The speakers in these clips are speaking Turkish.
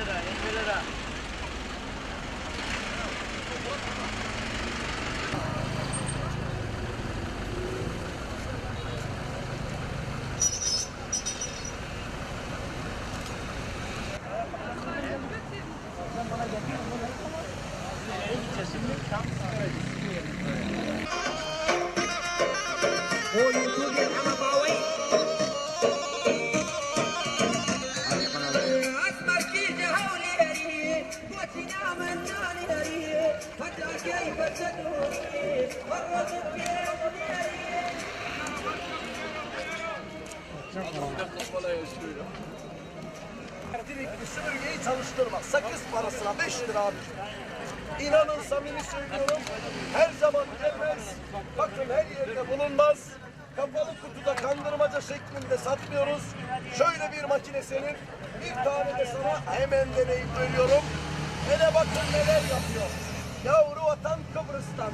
lira, 20 Direkt süpürgeyi çalıştırma. Sakız parasına 5 lira abi. İnanın samimi söylüyorum. Her zaman gelmez. Bakın her yerde bulunmaz. Kapalı kutuda kandırmaca şeklinde satmıyoruz. Şöyle bir makinesinin bir tane de sana hemen deneyip veriyorum. Hele bakın neler yapıyor. Yavru vatan Kıbrıs'tan.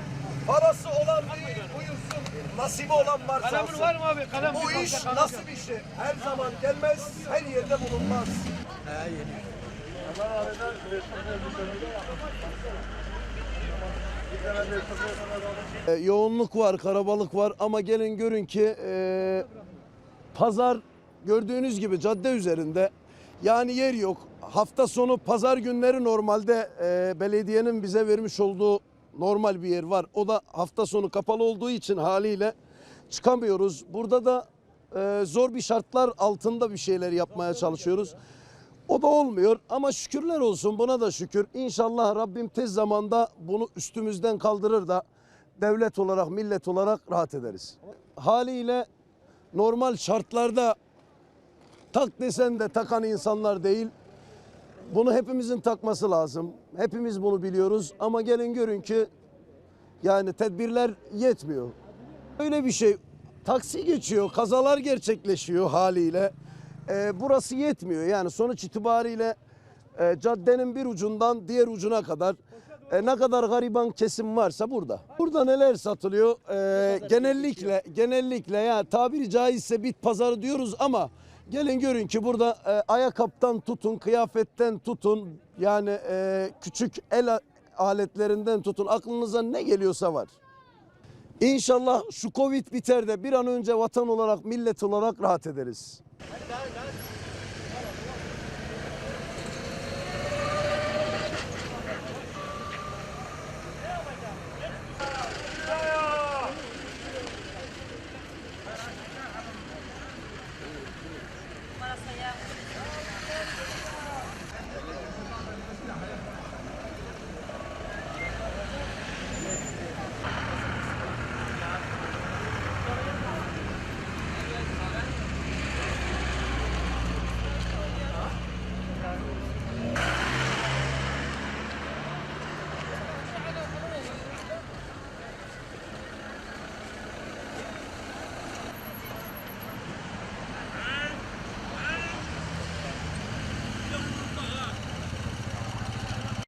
Parası olan değil buyursun. Nasibi olan varsa alsın. var mı abi? Kalem Bu iş kalem bir şey? Her zaman gelmez, her yerde bulunmaz. E, yoğunluk var, karabalık var ama gelin görün ki e, pazar gördüğünüz gibi cadde üzerinde yani yer yok. Hafta sonu pazar günleri normalde e, belediyenin bize vermiş olduğu normal bir yer var. O da hafta sonu kapalı olduğu için haliyle çıkamıyoruz. Burada da e, zor bir şartlar altında bir şeyler yapmaya çalışıyoruz. O da olmuyor ama şükürler olsun buna da şükür. İnşallah Rabbim tez zamanda bunu üstümüzden kaldırır da devlet olarak, millet olarak rahat ederiz. Haliyle normal şartlarda tak desen de takan insanlar değil. Bunu hepimizin takması lazım. Hepimiz bunu biliyoruz ama gelin görün ki yani tedbirler yetmiyor. Öyle bir şey. Taksi geçiyor, kazalar gerçekleşiyor haliyle. Ee, burası yetmiyor. Yani sonuç itibariyle e, caddenin bir ucundan diğer ucuna kadar e, ne kadar gariban kesim varsa burada. Burada neler satılıyor? Ee, genellikle genellikle ya tabiri caizse bit pazarı diyoruz ama gelin görün ki burada e, ayakkabıdan tutun, kıyafetten tutun yani e, küçük el aletlerinden tutun aklınıza ne geliyorsa var. İnşallah şu Covid biter de bir an önce vatan olarak, millet olarak rahat ederiz.